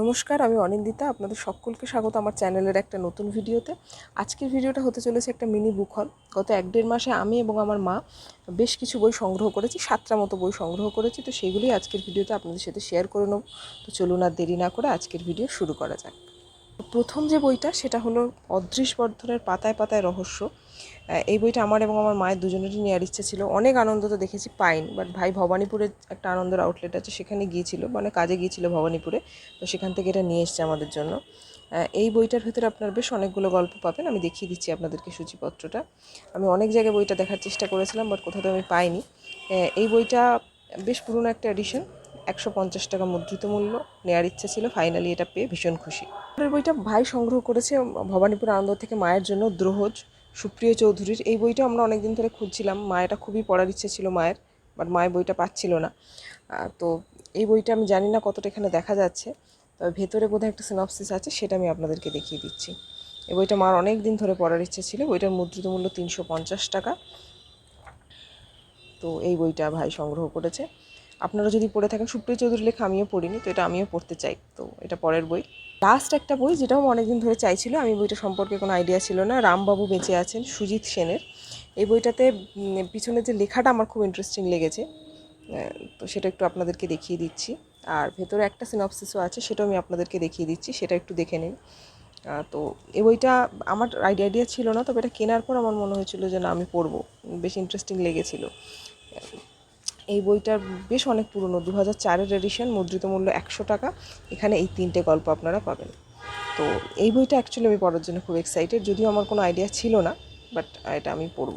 নমস্কার, আমি অনিন্দিতা, আপনাদের সকলকে স্বাগত আমার চ্যানেলের একটা নতুন ভিডিওতে। আজকের ভিডিওটা হতে চলেছে একটা মিনি বুক হল। গত এক দেড় মাসে আমি এবং আমার মা বেশ কিছু বই সংগ্রহ করেছি, সাতটা মতো বই সংগ্রহ করেছি, তো সেগুলোই আজকের ভিডিওতে আপনাদের সাথে শেয়ার করে নেব। তো চলুন আর দেরি না করে আজকের ভিডিও শুরু করা যাক। প্রথম যে বইটা, সেটা হলো অদৃশ বর্ধনের পাতায় পাতায় রহস্য। এই বইটা আমার এবং আমার মায়ের দুজনেরই নেওয়ার ইচ্ছে ছিল। অনেক আনন্দ তো দেখেছি, পাইন। বাট ভাই ভবানীপুরের একটা আনন্দের আউটলেট আছে, সেখানে গিয়েছিল মানে কাজে গিয়েছিল ভবানীপুরে। তো সেখান থেকে এটা নিয়ে এসছে আমাদের জন্য। এই বইটার ভেতরে আপনার বেশ অনেকগুলো গল্প পাবেন, আমি দেখিয়ে দিচ্ছি আপনাদেরকে সূচিপত্রটা। আমি অনেক জায়গায় বইটা দেখার চেষ্টা করেছিলাম, বাট কোথাও আমি পাইনি। এই বইটা বেশ পুরনো একটা এডিশন একশো পঞ্চাশ টাকা মুদ্রিত মূল্য নেওয়ার ইচ্ছা ছিল। ফাইনালি এটা পেয়ে ভীষণ খুশি। পরের বইটা ভাই সংগ্রহ করেছে ভবানীপুর আনন্দ থেকে মায়ের জন্য দ্রোহজ সুপ্রিয় চৌধুরীর। এই বইটা আমরা অনেকদিন ধরে খুঁজছিলাম। মা এটা খুবই পড়ার ইচ্ছে ছিল মায়ের বাট মায়ের বইটা পাচ্ছিল না। তো এই বইটা আমি জানি না কতটা এখানে দেখা যাচ্ছে, তবে ভেতরে বোধহয় একটা সিনপসিস আছে, সেটা আমি আপনাদেরকে দেখিয়ে দিচ্ছি। এই বইটা মার অনেক দিন ধরে পড়ার ইচ্ছে ছিল। বইটার মুদ্রিত মূল্য তিনশো পঞ্চাশ টাকা। তো এই বইটা ভাই সংগ্রহ করেছে। আপনারা যদি পড়ে থাকেন, সুপ্রিয় চৌধুরী লেখা আমিও পড়িনি, তো এটা আমিও পড়তে চাই। তো এটা পরের বই। লাস্ট একটা বই যেটাও অনেকদিন ধরে চাইছিল, আমি বইটা সম্পর্কে কোনো আইডিয়া ছিল না। রামবাবু বেঁচে আছেন, সুজিত সেনের। এই বইটাতে পিছনে যে লেখাটা আমার খুব ইন্টারেস্টিং লেগেছে তো সেটা একটু আপনাদেরকে দেখিয়ে দিচ্ছি। আর ভেতরে একটা সিনপসিসও আছে, সেটাও আমি আপনাদেরকে দেখিয়ে দিচ্ছি, সেটা একটু দেখে নিন। তো এই বইটা আমার আইডিয়া আইডিয়া ছিল না, তবে এটা কেনার পর আমার মনে হয়েছিল যে না, আমি পড়ব। বেশ ইন্টারেস্টিং লেগেছিল। এই বইটার বেশ অনেক পুরনো দু হাজার চারের এডিশন মুদ্রিত মূল্য একশো টাকা। এখানে এই তিনটে গল্প আপনারা পাবেন। তো এই বইটা অ্যাকচুয়ালি আমি পড়ার জন্য খুব এক্সাইটেড যদিও আমার কোনো আইডিয়া ছিল না বাট এটা আমি পড়ব।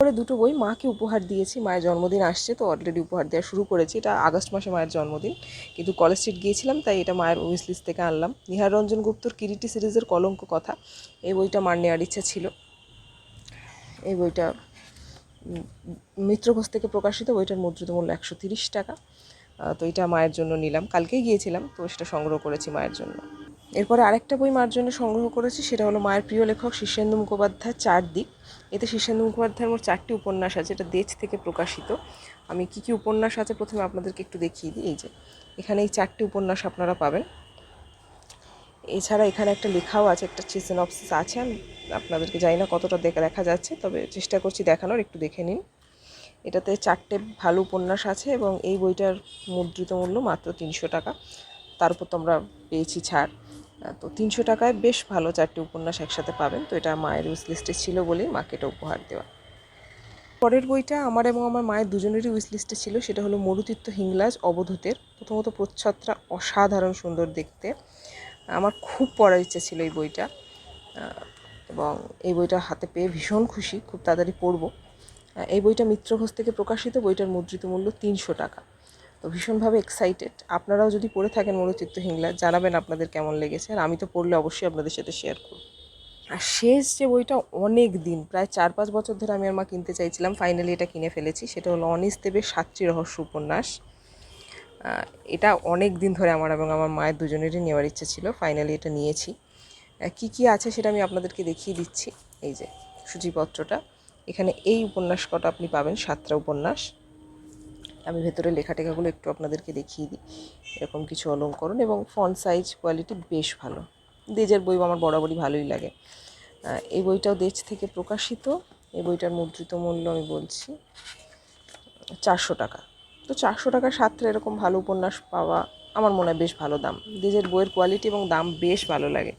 পরে দুটো বই মাকে উপহার দিয়েছি, মায়ের জন্মদিন আসছে, তো অলরেডি উপহার দেওয়া শুরু করেছি। এটা আগস্ট মাসে মায়ের জন্মদিন, কিন্তু কলেজ স্ট্রিট গিয়েছিলাম, তাই এটা মায়ের উইস লিস্ট থেকে আনলাম। নিহার রঞ্জন গুপ্তর কিরিটি সিরিজের কলঙ্ক কথা, এই বইটা মার নেওয়ার ইচ্ছা ছিল। এই বইটা উম, মিত্র ঘোষ থেকে প্রকাশিত। বইটার মুদ্রিত মূল্য একশো তিরিশ টাকা। তো এটা মায়ের জন্য নিলাম। কালকেই গিয়েছিলাম তো সেটা সংগ্রহ করেছি মায়ের জন্য। এরপরে আরেকটা বই মার জন্য সংগ্রহ করেছি সেটা হলো মায়ের প্রিয় লেখক শীর্ষেন্দু মুখোপাধ্যায় চার দিক এতে শীর্ষেন্দু মুখোপাধ্যায়ের মোট চারটি উপন্যাস আছে এটা দেশ থেকে প্রকাশিত। আমি কি কি উপন্যাস আছে প্রথমে আপনাদেরকে একটু দেখিয়ে দিই। এই যে এখানে এই চারটি উপন্যাস আপনারা পাবেন। এছাড়া এখানে একটা লেখাও আছে, একটা সিনপসিস আছে। আমি আপনাদেরকে জানি না কতটা দেখা দেখা যাচ্ছে, তবে চেষ্টা করছি দেখানোর, একটু দেখে নিন। এটাতে চারটে ভালো উপন্যাস আছে এবং এই বইটার মুদ্রিত মূল্য মাত্র তিনশো টাকা। তার উপর তো আমরা পেয়েছি ছাড়। তো তিনশো টাকায় বেশ ভালো চারটে উপন্যাস একসাথে পাবেন। তো এটা মায়ের উইস লিস্টে ছিল বলেই মাকে এটা উপহার দেওয়া। পরের বইটা আমার এবং আমার মায়ের দুজনেরই উইস লিস্টে ছিল, সেটা হলো মরুতীর্থ হিংলাজ অবধূতের। প্রথমত প্রচ্ছদটা অসাধারণ সুন্দর দেখতে। আমার খুব পড়ার ইচ্ছা ছিল এই বইটা এবং এই বইটা হাতে পেয়ে ভীষণ খুশি, খুব তাড়াতাড়ি পড়ব। এই বইটা মিত্র ঘোষ থেকে প্রকাশিত, বইটার মুদ্রিত মূল্য তিনশো টাকা। তো ভীষণভাবে এক্সাইটেড আপনারাও যদি পড়ে থাকেন মরুচিত্ত হিংলা, জানাবেন আপনাদের কেমন লেগেছে, আর আমি তো পড়লে অবশ্যই আপনাদের সাথে শেয়ার করব। আর শেষ যে বইটা অনেক দিন, প্রায় চার পাঁচ বছর ধরে আমি আর মা কিনতে চাইছিলাম ফাইনালি এটা কিনে ফেলেছি, সেটা হলো অনিস দেবের সাতটি রহস্য উপন্যাস। এটা অনেক দিন ধরে আমার এবং আমার মায়ের দুজনেরই নেওয়ার ইচ্ছে ছিল। ফাইনালি এটা নিয়েছি। কি কি আছে সেটা আমি আপনাদেরকে দেখিয়ে দিচ্ছি। এই যে সূচিপত্রটা এখানে এই উপন্যাস কটা আপনি পাবেন, সাতটা উপন্যাস। আমি ভেতরে লেখা টেখাগুলো একটু আপনাদেরকে দেখিয়ে দিই। এরকম কিছু অলঙ্করণ এবং ফন্ট সাইজ কোয়ালিটি বেশ ভালো। দেজের বই আমার বরাবরই ভালোই লাগে। এই বইটাও দেজ থেকে প্রকাশিত। এই বইটার মুদ্রিত মূল্য আমি বলছি চারশো টাকা। তো চারশো টাকা সাতটা এরকম ভালো উপন্যাস পাওয়া আমার মনে হয় বেশ ভালো দাম। দেজের বইয়ের কোয়ালিটি এবং দাম বেশ ভালো লাগে।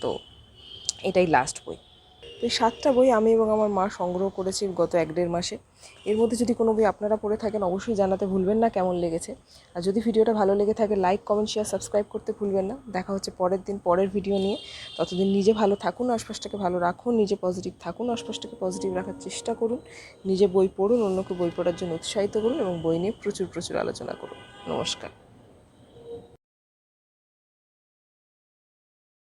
তো এটাই লাস্ট বই। তো এই সাতটা বই আমি এবং আমার মা সংগ্রহ করেছি গত এক দেড় মাসে। এর মধ্যে যদি কোনো বই আপনারা পড়ে থাকেন, অবশ্যই জানাতে ভুলবেন না কেমন লেগেছে। আর যদি ভিডিওটা ভালো লেগে থাকে লাইক কমেন্ট শেয়ার সাবস্ক্রাইব করতে ভুলবেন না। দেখা হচ্ছে পরের দিন পরের ভিডিও নিয়ে। ততদিন নিজে ভালো থাকুন, আশপাশটাকে ভালো রাখুন, নিজে পজিটিভ থাকুন, আশপাশটাকে পজিটিভ রাখার চেষ্টা করুন। নিজে বই পড়ুন, অন্যকে বই পড়ার জন্য উৎসাহিত করুন এবং বই নিয়ে প্রচুর প্রচুর আলোচনা করুন। নমস্কার।